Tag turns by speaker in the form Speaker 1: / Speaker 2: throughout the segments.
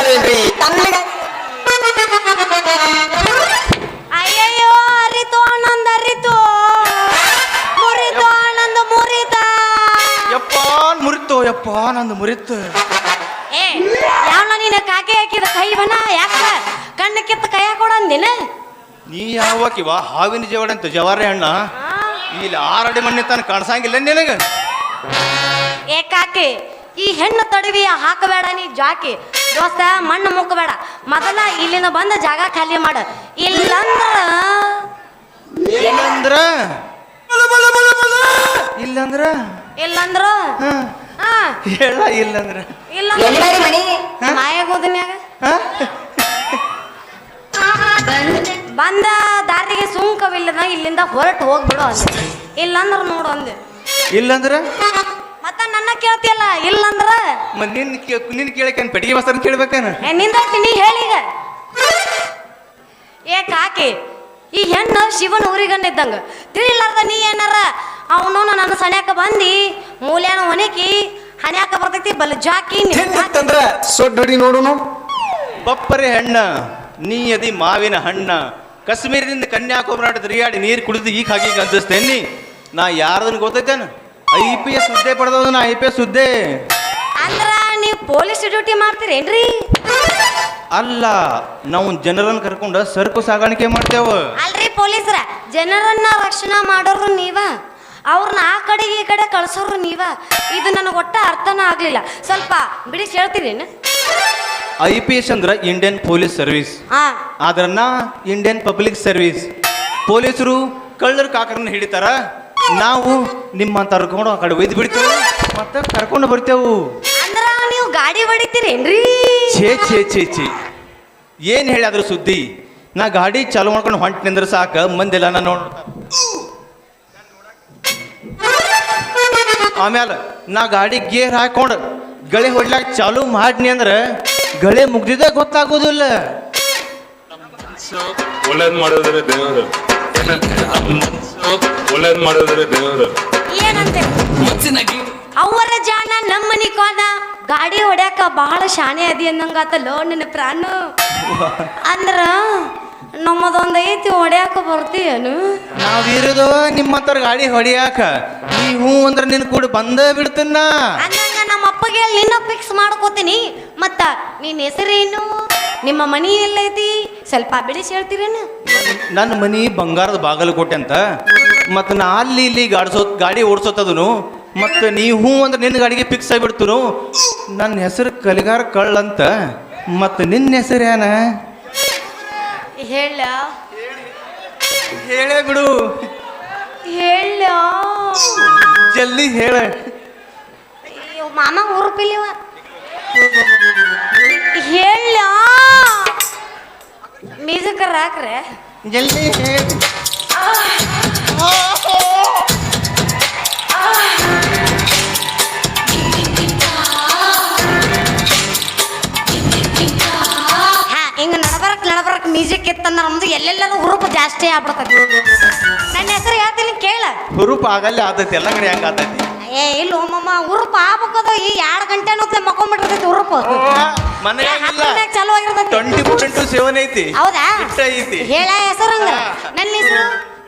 Speaker 1: ಬರ್ತಾರೇನ್ರಿ ತನ್ನಗ
Speaker 2: ಅಯ್ಯಯ್ಯೋ ಅರಿತು ಆನಂದ ಅರಿತು. ಮುರಿತು ಆನಂದ ಮುರಿತ.
Speaker 3: ಯಪ್ಪ ಮುರಿತು ಯಪ್ಪ ನಂದು ಮುರಿತು.
Speaker 2: ಏ ಯಾವನ ನೀನು ಕಾಕೆ ಹಾಕಿದ ಕೈ ಬನ? ಯಾಕ? ಕಣ್ಣ ಕಿತ್ತ ಕೈ ಹಾಕೊಡಂದಿನ
Speaker 3: ನೀ ಯಾವಕಿವ ಹಾವಿನ ಜವಡ ಅಂತ ಜವಾರಿ ಹಣ್ಣ ಇಲ್ಲಿ ಆರಡಿ ಮಣ್ಣಿ ತಾನು ಕಾಣಿಸಂಗಿಲ್ಲ ನಿನಗೆ.
Speaker 2: ಏ ಕಾಕಿ ಈ ಹೆಣ್ಣು ತಡವಿಯ ಹಾಕಬೇಡ ನೀ ಜಾಕಿ. ದೋಸ್ತ ಮಣ್ಣು ಮುಕ್ಕಬೇಡ ಮೊದಲ ಇಲ್ಲಿನ ಬಂದ ಜಾಗ ಖಾಲಿ ಮಾಡ. ಇಲ್ಲಂದ್ರ
Speaker 3: ಇಲ್ಲಂದ್ರ? ಇಲ್ಲಂದ್ರ?
Speaker 2: ಇಲ್ಲಂದ್ರ?
Speaker 3: ಹೇಳ ಇಲ್ಲಂದ್ರ.
Speaker 2: ಇಲ್ಲ ಮಾಯಾಗೋದನ್ಯಾಗ? ಬಂದ ದಾರಿಗೆ ಸುಂಕವಿಲ್ಲದ ಇಲ್ಲಿಂದ ಹೊರಟು ಹೋಗ್ಬಿಡು ಅಂದೆ. ಇಲ್ಲಂದ್ರ ನೋಡು ಅಂದೆ.
Speaker 3: ಇಲ್ಲಂದ್ರ?
Speaker 2: ಮತ್ತ ನನ್ನ ಕೇಳ್ತಿಯಲ್ಲ? ಇಲ್ಲಂದ್ರ?
Speaker 3: ಮತ್ ನಿನ್ ಕೇ- ನಿನ್ ಕೇಳಕೇನ್ ಪೆಟ್ಟಿಗೆ ಬಸ್ತಾನ ಕೇಳ್ಬೇಕೇನ?
Speaker 2: ಏ, ನಿಂದೈತಿ ನೀ ಹೇಳೀಗ ಏ ಕಾಕಿ ಈ ಹೆಣ್ಣು ಶಿವನ ಊರಿಗಂಡ ಇದ್ದಂಗ ತಿಳಿಲಾರ್ದ ನೀ ಏನಾರ? ಅವನು ನನ್ನ ಸಣ್ಯಾಕ ಬಂದಿ ಮೂಲ್ಯಾನ ಒಣಕಿ ಹನ್ಯಾಕ ಬರ್ತೈತಿ ಬಲ್ ಜಾಕಿ ನೀ- ಕಾಕಿ.
Speaker 1: ಹೆಣ್ಣಿತ್ತಂದ್ರ ಸೊಡ್ ಹೊಡಿ ನೋಡುನು.
Speaker 3: ಬಪ್ಪರೆ ಹಣ್ಣ ನೀ ಅದಿ ಮಾವಿನ ಹಣ್ಣ. ಕಾಶ್ಮೀರದಿಂದ ಕನ್ಯಾಕುಮಾರಿ ತಿರುಗಾಡಿ ನೀರು ಕುಡಿದು ಈಗ ಹಾಕಿ ಕಂತಿಸ್ತೇನಿ ನಾ ಯಾರ್ದನ್ ಗೊತ್ತೈತೇನ? ಐ ಪಿ ಎಸ್ ಹುದ್ದೆ ಪಡೆದವ ನಾ ಐ ಪಿ ಎಸ್ ಹುದ್ದೆ
Speaker 2: ಅಂದ್ರ ನೀವು ಪೊಲೀಸ್ ಡ್ಯೂಟಿ ಮಾಡ್ತೀರೇನ್ರಿ?
Speaker 3: ಅಲ್ಲ ನಾವು ಜನರನ್ನು ಕರ್ಕೊಂಡು ಸರಕು ಸಾಗಾಣಿಕೆ ಮಾಡ್ತೇವೆ.
Speaker 2: ಅಲ್ರಿ ಪೊಲೀಸ್ರ ಜನರನ್ನ ರಕ್ಷಣೆ ಮಾಡೋರು ನೀವ ಅವ್ರನ್ನ ಆ ಕಡೆಗೆ ಈ ಕಡೆ ಕಳ್ಸೋರು ನೀವ. ಇದು ನನಗೆ ಒಟ್ಟ ಅರ್ಥನ ಆಗ್ಲಿಲ್ಲ. ಸ್ವಲ್ಪ ಬಿಡಿಸಿ ಹೇಳ್ತೀರೇನು
Speaker 3: ಐ ಪಿ ಎಸ್ ಅಂದ್ರ ಇಂಡಿಯನ್ ಪೊಲೀಸ್ ಸರ್ವಿಸ್.
Speaker 2: ಹಾ
Speaker 3: ಆದ್ರ ನಾ ಇಂಡಿಯನ್ ಪಬ್ಲಿಕ್ ಸರ್ವಿಸ್. ಪೊಲೀಸರು ಕಳ್ಳರ ಕಾಕರನ್ನ ಹಿಡಿತಾರ. ನಾವು ನಿಮ್ಮ ತರ್ಕೊಂಡು ಆ ಕಡೆ ಒಯ್ದು ಬಿಡ್ತೇವೆ. ಮತ್ತೆ ಕರ್ಕೊಂಡು ಬರ್ತೇವು.
Speaker 2: ಅಂದ್ರ ನೀವು ಗಾಡಿ ಹೊಡಿತೀರೇನ್ರಿ?
Speaker 3: ಛೇ ಛೇ ಛೇ ಛೇ. ಏನು ಹೇಳಿ ಅದ್ರ ಸುದ್ದಿ? ನಾ ಗಾಡಿ ಚಾಲು ಮಾಡ್ಕೊಂಡು ಹೊಂಟ್ ನಿಂದ್ರೆ ಸಾಕ ಮಂದಿಲ್ಲ ನಾನು ನೋಡ ಆಮೇಲೆ ನಾ ಗಾಡಿ ಗೇರ್ ಹಾಕೊಂಡು ಗಳೆ ಹೊಡ್ಲಾಕ ಚಾಲು ಮಾಡ್ನಿ ಅಂದ್ರೆ ಗಳೆ ಮುಗ್ದಿದ್ದೆ ಗೊತ್ತಾಗೋದಿಲ್ಲ.
Speaker 4: ಒಳ್ಳೇದು ಮಾಡಿದ್ರೆ ದೇವರು. ಒಳ್ಳೇದ್ ಮಾಡಿದ್ರೆ ದೇವರು
Speaker 2: ಏನಂತೆ? ಅವರ ಜಾಣ ನಮ್ಮನಿ ಕೋನ ಗಾಡಿ ಹೊಡ್ಯಾಕ ಬಹಳ ಶಾಣೆ ಅದಿ ಅನ್ನಂಗಾತಲ್ಲೋ ನಿನ್ನ ಪ್ರಾಣ. ಅಂದ್ರ ನಮ್ಮದೊಂದ್ ಐತಿ ಹೊಡ್ಯಾಕ ಬರ್ತೀಯನು?
Speaker 3: ನಾವಿರೋದು ನಿಮ್ಮ ಹತ್ರ ಗಾಡಿ ಹೊಡಿಯಾಕ. ಈ ಹೂ ಅಂದ್ರೆ ನಿನ್ ಕೂಡ ಬಂದೇ ಬಿಡ್ತೀನ.
Speaker 2: ಅಂದಂಗ ನಮ್ಮ ಅಪ್ಪಗೆ ಹೇಳಿ ನಿನ್ನ ಫಿಕ್ಸ್ ಮಾಡ್ಕೋತೀನಿ. ಮತ್ತ ನಿನ್ನ ಹೆಸರೇನು? ನಿಮ್ಮ ಮನಿ ಎಲ್ಲೈತಿ? ಸ್ವಲ್ಪ ಬಿಡಿಸಿ ಹೇಳ್ತೀರೇನು?
Speaker 3: ನನ್ನ ಮನಿ ಬಂಗಾರದ ಬಾಗಲಕೋಟೆ ಅಂತ. ಮತ್ತು ನಾ ಅಲ್ಲಿ ಇಲ್ಲಿ ಗಾಡಿಸೋ ಗಾಡಿ ಓಡಿಸೋತದನು ಮತ್ತು ನೀ ಹ್ಞೂ ಅಂದ್ರೆ ನಿನ್ನ ಗಾಡಿಗೆ ಫಿಕ್ಸ್ ಆಗಿಬಿಡ್ತನು. ನನ್ನ ಹೆಸರು ಕಲಿಗಾರ ಕಳ್ಳ ಅಂತ. ಮತ್ತು ನಿನ್ನ ಹೆಸರು ಏನ
Speaker 2: ಹೇಳ.
Speaker 3: ಹೇಳೇ ಬಿಡು.
Speaker 2: ಹೇಳ.
Speaker 3: ಜಲ್ದಿ ಹೇಳ.
Speaker 2: ಅಯ್ಯೋ, ಊರು ಪಿಲಿವ ಹೇಳ. ಮೀಸಕ್ಕ ಹಾಕ್ರೆ.
Speaker 3: ಜಲ್ದಿ ಹೇಳ
Speaker 2: ಹಾ ಹಿಂಗ ನಡಬರಕ್ ನಡಬರಕ್ ಮ್ಯೂಸಿಕ್ ಇತ್ತಂದ್ರ ನಮ್ದು ಎಲ್ಲೆಲ್ಲರೂ ಹುರುಪು ಜಾಸ್ತಿ ಆಗ್ಬಿಡ್ತದೆ ನನ್ನ ಹೆಸರು ಹೇಳ್ತೀನಿ ಕೇಳ
Speaker 3: ಹುರುಪ್ ಆಗಲ್ಲ ಆತೈತಿ ಎಲ್ಲ ಕಡೆ ಹೆಂಗ ಆತೈತಿ
Speaker 2: ಏ ಇಲ್ಲ ಮಮ್ಮ ಉರುಪ ಆಗ್ಬೇಕದು. ಈ ಎರಡು ಗಂಟೆ ಅನ್ನೋತ್ಲೆ ಮಕ್ಕೊಂಡ್ಬಿಟ್ಟಿರ್ತೈತಿ ಉರುಪು
Speaker 3: ಮನೆಯಾಗಿಲ್ಲ
Speaker 2: ಚಾಲು ಆಗಿರ್ತೈತಿ.
Speaker 3: ಟ್ವೆಂಟಿ ಫೋರ್ ಇಂಟು ಐತಿ.
Speaker 2: ಹೌದಾ?
Speaker 3: ಇಷ್ಟ ಐತಿ.
Speaker 2: ಹೇಳ ಹೆಸರು ಹಂಗ ನನ್ನ ಹೆಸರು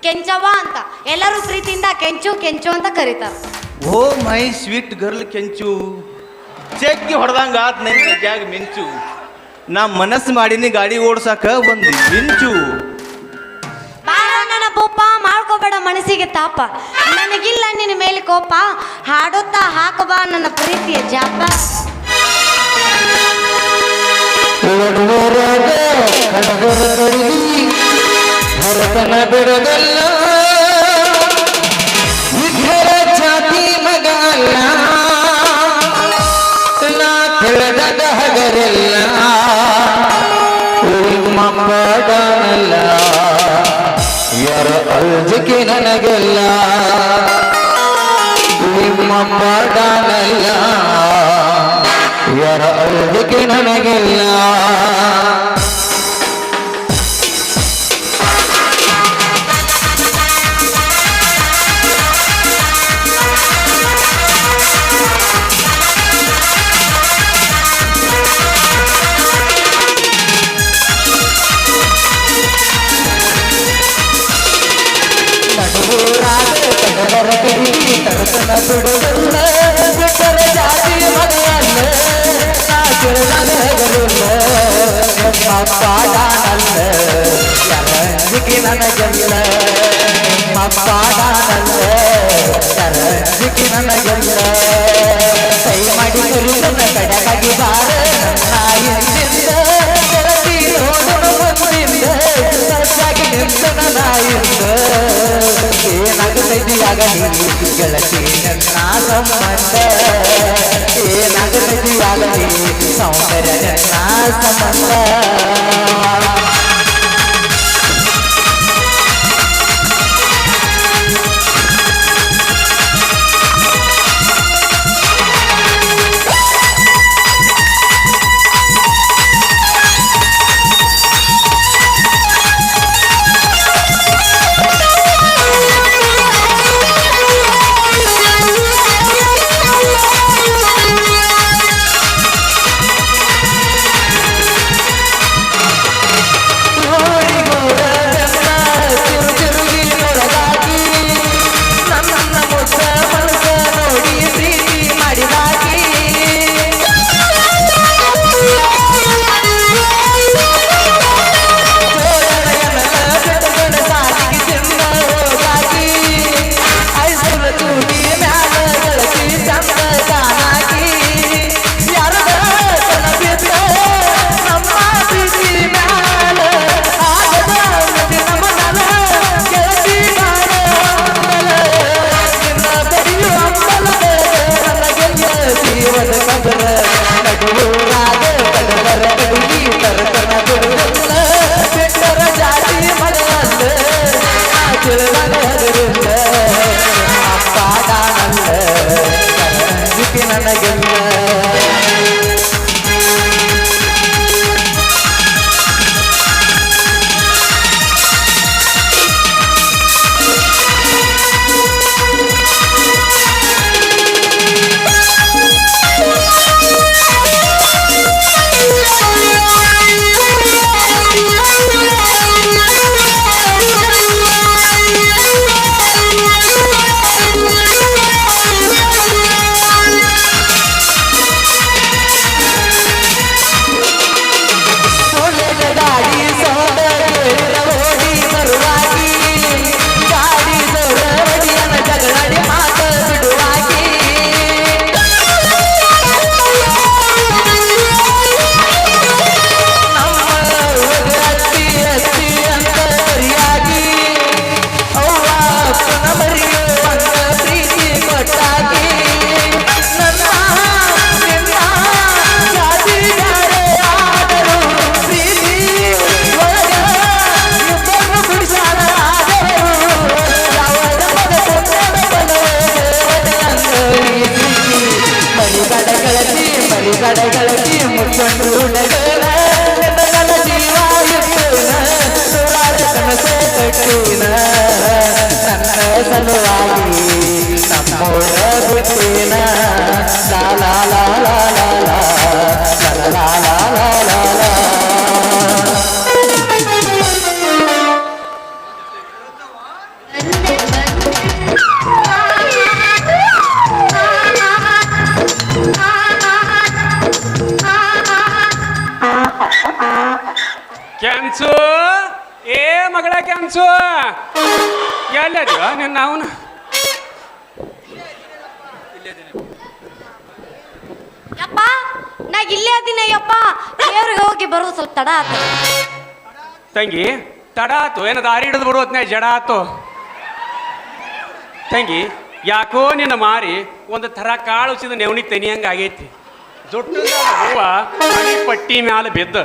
Speaker 2: ಕೆಂಚವ್ವ ಅಂತ. ಎಲ್ಲರೂ ಪ್ರೀತಿಯಿಂದ ಕೆಂಚು ಕೆಂಚು ಅಂತ ಕರೀತಾರ.
Speaker 3: Oh my sweet girl Kenchu. ಜಗ್ಗಿ ಹೊಡೆದಂಗ ಆತ್ ನನ್ನ ಜಾಗ ಮಿಂಚು. ನಾ ಮನಸ್ಸು ಮಾಡಿನಿ ಗಾಡಿ ಓಡ್ಸಾಕ ಒಂದು ಮಿಂಚು.
Speaker 2: ಬೊಪ್ಪ ಮಾಡ್ಕೋಬೇಡ ಮನಸ್ಸಿಗೆ ತಾಪ. ನನಗಿಲ್ಲ, ನಿನ್ನ ಮೇಲೆ ಕೋಪ. ಹಾಡುತ್ತಾ ಹಾಕಬಾ ನನ್ನ ಪ್ರೀತಿಯ ಜಾಪ.
Speaker 1: ಹೊರತನ ಬಿಡದಲ್ಲ ವಿಘ್ನರ ಜಾತಿ ಮಗ ಅಲ್ಲ. ನಾ ತಿಳಿದಾಗ ಹಗರೆಲ್ಲ. ಮಮ್ಮಡನಲ್ಲ ಯಾರ ಅಲ್ಜಿಕೆ ನನಗೆಲ್ಲ. ನಿಮ್ಮ ಮಾಡನಲ್ಲ ಯಾರ ಅಲ್ಜಿಕೆ ನನಗೆಲ್ಲ. ಮಪ್ಪಾಡಾನಲ್ಲ ಶರಣಜಿಗೆ ನನಗಲ್ಲ ಮಪ್ಪಾಡಾನಲ್ಲ ಶರಣಜಿಗೆ ನನಗಲ್ಲ ಕೈ ಮಾಡಿ ಗುರುತನ ಕಡಗಾಗಿ ಬಾರ. ನಾಯಿಂದಿಂದ ಬೆಳತಿರೋಣ ಬಂದಿಂದ ಸಜ್ಜಾಗಿ ನಿಂತನ ನೀ? ನೀ? ಸೌಂದರ್ಯ ಸಂಬಂಧ. ನಿನ್ನ
Speaker 5: ಅವನು.
Speaker 2: ಯಪ್ಪ ನಾ ಇಲ್ಲೇ ಅದೀನಿ ಯಪ್ಪ. ದೇವ್ರಿಗೆ ಹೋಗಿ ಬರೋದು ಸ್ವಲ್ಪ ತಡ ಆತ.
Speaker 5: ತಂಗಿ ತಡ ಆತು. ಏನ ದಾರಿ ಹಿಡಿದು ಬಿಡು ಹೊತ್ನ್ಯಾಗ ಜಡ ಆತು. ತಂಗಿ ಯಾಕೋ ನಿನ್ನ ಮಾರಿ ಒಂದು ಥರ ಕಾಳು ಸಿದ ನೆವಣಿ ತೆನಿಯಂಗೆ ಆಗೈತಿ. ದೊಡ್ಡ ಹೂವ ಹಣಿ ಪಟ್ಟಿ ಮ್ಯಾಲ ಬಿದ್ದ.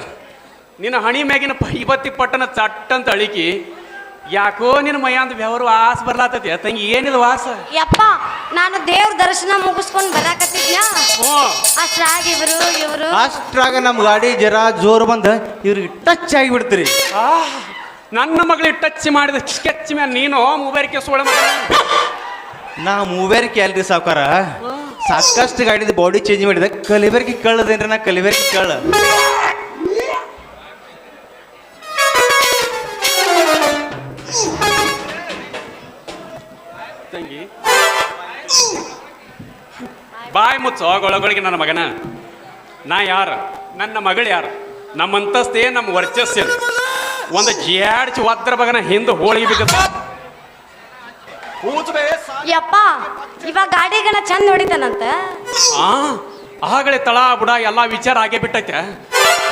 Speaker 5: ನಿನ್ನ ಹಣಿ ಮ್ಯಾಗಿನ ಇವತ್ತಿ ಪಟ್ಟನ ಚಟ್ಟಂತ ಅಳಿಕಿ ಯಾಕೋ ನಿನ್ನ ಮೈಯಾಂದ ಬೆವರು ವಾಸ ಬರ್ಲಾತತಿ. ತಂಗಿ ಏನಿದು ವಾಸ?
Speaker 2: ಯಪ್ಪ ನಾನು ದೇವ್ರ ದರ್ಶನ ಮುಗಿಸ್ಕೊಂಡು ಬರಾಕತ್ತಿದ್ನ್ಯಾ
Speaker 5: ಹ್ಞೂ.
Speaker 2: ಅಷ್ಟ್ರಾಗ ಇವರು ಇವರು.
Speaker 3: ಅಷ್ಟ್ರಾಗ ನಮ್ಮ ಗಾಡಿ ಜರ ಜೋರು ಬಂದ ಇವ್ರಿಗೆ ಟಚ್ ಆಗಿ
Speaker 5: ಬಿಡ್ತೀರಿ ನನ್ನ ಮಗಳಿಗೆ ಟಚ್ ಮಾಡಿದ ಸ್ಕೆಚ್ ಮೇಲೆ ನೀನು ಮೂಬೇರಿಕೆ ಸೋಳ ಮಗ.
Speaker 3: ನಾ ಮೂವೇರಿಕೆ ಅಲ್ರಿ ಸಾವ್ಕಾರ. ಸಾಕಷ್ಟು ಗಾಡಿದ ಬಾಡಿ ಚೇಂಜ್ ಮಾಡಿದ. ಕಲಿಬೇರಿಕೆ ಕಳ್ಳದೇನ್ರಿ ನಾ ಕಲಿಬೇರಿಕೆ ಕಳ್ಳ
Speaker 5: ಬಾಯಿ ಮುಚ್ಚೋ ನನ್ನ ಮಗನ. ನಾ ಯಾರು? ನನ್ನ ಮಗಳು ಯಾರು? ನಮ್ಮ ಅಂತಸ್ತೇ ನಮ್ಮ ವರ್ಚಸ್ಸು ಒಂದು ಜಾಡ್ಚಿ ಒದ್ರ ಮಗನ ಹಿಂದೆ ಹೋಳಿಗೆ ಬಿದ್ದ
Speaker 2: ಯಪ್ಪ ಇವಾಗ ಗಾಡಿಗನ ಚಂದ ಹೊಡಿತಾನಂತ
Speaker 5: ಆ ಆಗಲೇ ತಳ ಬುಡ ಎಲ್ಲ ವಿಚಾರ ಆಗೇ ಬಿಟ್ಟೈತೆ.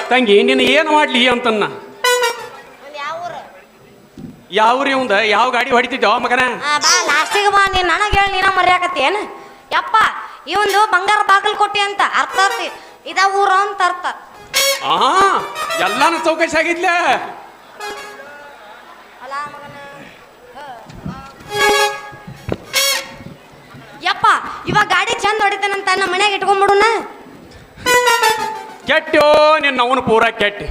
Speaker 5: ತಂಗಿ ನಿನ್ನ ಏನು ಮಾಡ್ಲಿ ಅಂತನ್ನ? ಯಾವ ಇವಂದ ಯಾವ ಗಾಡಿ ಹೊಡಿತಿದ್ದೋ ಮಗನ?
Speaker 2: ಆ, ಬಾ ಲಾಸ್ಟಿಗೆ ಬಾ ನೀನು ನನಗೆ ಹೇಳಿ ನೀನ ಮರ್ಯಾಕತ್ತಿ ಏನು? ಯಪ್ಪ ಇವಂದು ಬಂಗಾರ ಬಾಗಿಲು ಕೊಟ್ಟಿ ಅಂತ ಅರ್ಥ ಅರ್ಥ ಇದ ಊರ ಅಂತ ಅರ್ಥ.
Speaker 5: ಆ ಎಲ್ಲಾನು ಚೌಕಶ ಆಗಿದ್ಲ?
Speaker 2: ಯಪ್ಪ ಇವಾಗ ಗಾಡಿ ಚಂದ ಹೊಡಿತಾನಂತ ನಮ್ಮ ಮನ್ಯಾಗ ಇಟ್ಕೊಂಡ್ಬಿಡುನ
Speaker 5: ಕೆಟ್ಟೋ ನಿನ್ನ ಅವನು ಪೂರ ಕೆಟ್ಟಿ.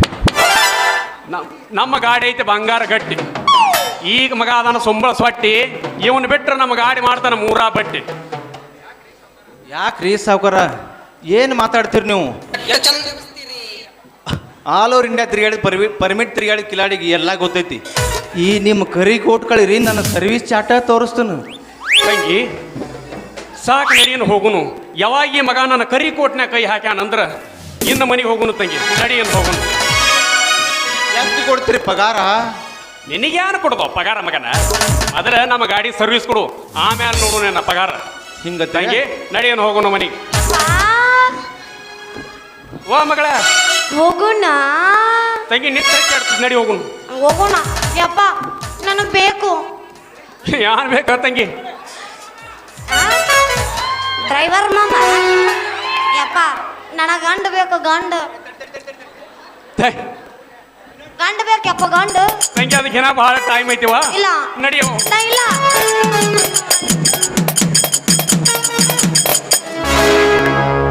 Speaker 5: ನಮ್- ನಮ್ಮ ಗಾಡಿ ಐತೆ ಬಂಗಾರ ಗಟ್ಟಿ. ಈಗ ಮಗ ಅದನ್ನ ಸೊಂಬಳ ಸೊಟ್ಟಿ ಇವನು ಬಿಟ್ರೆ ನಮ್ಮ ಗಾಡಿ ಮಾಡ್ತಾನೆ ಮೂರಾ ಬಟ್ಟಿ.
Speaker 3: ಯಾಕ್ರಿ ಸಾವ್ಕಾರ? ಏನು ಮಾತಾಡ್ತೀರಿ ನೀವು? ಆಲ್ ಓವರ್ ಇಂಡಿಯಾ ತಿರುಗಾಡಿದ ಪರ್ಮಿ ಪರ್ಮಿಟ್ ತಿರುಗಾಡಿದ ಕಿಲಾಡಿಗೆ ಎಲ್ಲ ಗೊತ್ತೈತಿ. ಈ ನಿಮ್ಮ ಕರಿ ಕೋಟ್ ಕಳಿರಿ ನನ್ನ ಸರ್ವಿಸ್ ಚಾಟ ತೋರಿಸ್ತೇನೆ.
Speaker 5: ತಂಗಿ ಸಾಕು ನಡಿಯನ್ನು ಹೋಗುನು. ಯಾವಾಗ ಈ ಮಗ ನನ್ನ ಕರಿ ಕೋಟ್ನ್ಯಾಗ ಕೈ ಹಾಕ್ಯಾನಂದ್ರ ಇನ್ನು ಮನೆಗೆ ಹೋಗುನು ತಂಗಿ. ನಡಿಯನ್ನು ಹೋಗುನು.
Speaker 3: ಎಷ್ಟು ಕೊಡ್ತೀರಿ ಪಗಾರ?
Speaker 5: ನಿನಗೇನು ಕೊಡೋದು ಪಗಾರ ಮಗನ? ಆದ್ರೆ ನಮ್ಮ ಗಾಡಿ ಸರ್ವಿಸ್ ಕೊಡು. ಆಮೇಲೆ ನೋಡು ನನ್ನ ಪಗಾರ.
Speaker 3: ಹಿಂಗ
Speaker 5: ತಂಗಿ ನಡಿಯನ್ ಹೋಗೋಣ ಮನೆಗೆ
Speaker 2: ಆ,
Speaker 5: ಓ ಮಗಳ.
Speaker 2: ಹೋಗೋಣ.
Speaker 5: ತಂಗಿ ನಿಂತ ನಡಿ ಹೋಗೋಣ.
Speaker 2: ಹೋಗೋಣ. ಯಪ್ಪ ನನಗೆ ಬೇಕು.
Speaker 5: ಯಾರು ಬೇಕಾ ತಂಗಿ?
Speaker 2: ಡ್ರೈವರ್ ಮಾಮ. ಯಪ್ಪ ನನಗೆ ಗಂಡು ಬೇಕು ಗಂಡು.
Speaker 5: ಗಂಡು
Speaker 2: ಗಂಡ ಯಪ್ಪ ಗಂಡು.
Speaker 5: ತಂಗಿ ಅದಕ್ಕೆ ಬಹಳ ಟೈಮ್ ಐತಿವಾ
Speaker 2: ಇಲ್ಲ.
Speaker 5: ನಡಿಯೋ
Speaker 2: ಇಲ್ಲ.